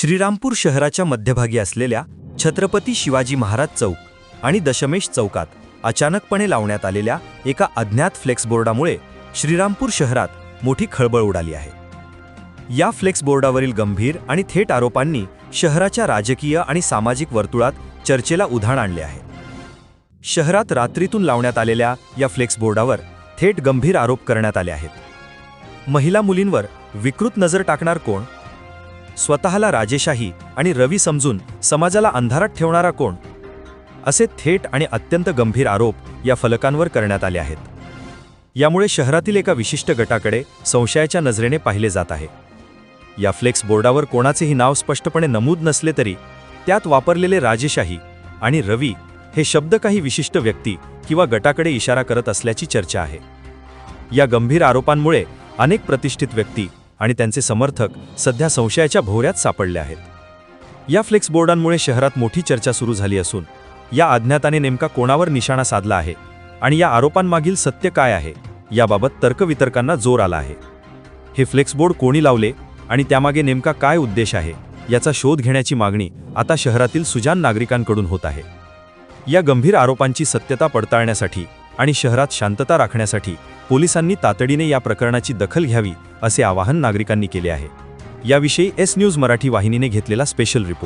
श्रीरामपूर शहराच्या मध्यभागी असलेल्या छत्रपती शिवाजी महाराज चौक आणि दशमेश चौकात अचानकपणे लावण्यात आलेल्या एका अज्ञात फ्लेक्सबोर्डामुळे श्रीरामपूर शहरात मोठी खळबळ उडाली आहे. या फ्लेक्सबोर्डावरील गंभीर आणि थेट आरोपांनी शहराच्या राजकीय आणि सामाजिक वर्तुळात चर्चेला उधाण आणले आहे. शहरात रात्रीतून लावण्यात आलेल्या या फ्लेक्सबोर्डावर थेट गंभीर आरोप करण्यात आले आहेत. महिला मुलींवर विकृत नजर टाकणार कोण? स्वतःला राजेशाही आणि रवी समजून समाजाला अंधारात ठेवणारा कोण? असे थेट आणि अत्यंत गंभीर आरोप या फलकांवर करण्यात आले आहेत. यामुळे शहरातील एका विशिष्ट गटाकडे संशयाच्या नजरेने पाहिले जात आहे. या फ्लेक्स बोर्डावर कोणाचेही नाव स्पष्टपणे नमूद नसले तरी त्यात वापरलेले राजेशाही आणि रवी हे शब्द काही विशिष्ट व्यक्ती किंवा गटाकडे इशारा करत असल्याची चर्चा आहे. या गंभीर आरोपांमुळे अनेक प्रतिष्ठित व्यक्ती आणि त्यांचे समर्थक सध्या संशयाच्या भोवऱ्यात सापडले आहेत. या फ्लेक्स बोर्डांमुळे शहरात मोठी चर्चा सुरू झाली असून या अज्ञाताने नेमका कोणावर निशाणा साधला आहे आणि या आरोपांमागील सत्य काय आहे याबाबत तर्कवितर्कांना जोर आला आहे. हे फ्लेक्स बोर्ड कोणी लावले आणि त्यामागे नेमका काय उद्देश आहे याचा शोध घेण्याची मागणी आता शहरातील सुजान नागरिकांकडून होत आहे. या गंभीर आरोपांची सत्यता पडताळण्यासाठी आणि शहरात शांतता राखण्यासाठी पोलिसांनी तातडीने या प्रकरणाची दखल घ्यावी असे आवाहन नागरिकांनी केले आहे. याविषयी एस न्यूज मराठी वाहिनीने घेतलेला स्पेशल रिपोर्ट